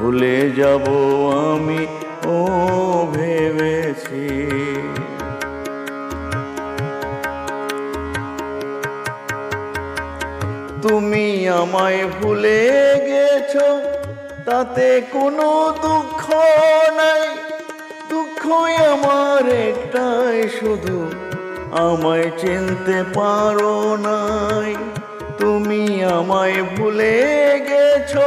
ভুলে যাব আমি, ও ভেবেছি। তুমি আমায় ভুলে গেছ, তাতে কোনো দুঃখ নাই। দুঃখ আমার একটাই শুধু, আমায় চিনতে পারো নাই। তুমি আমায় ভুলে গেছো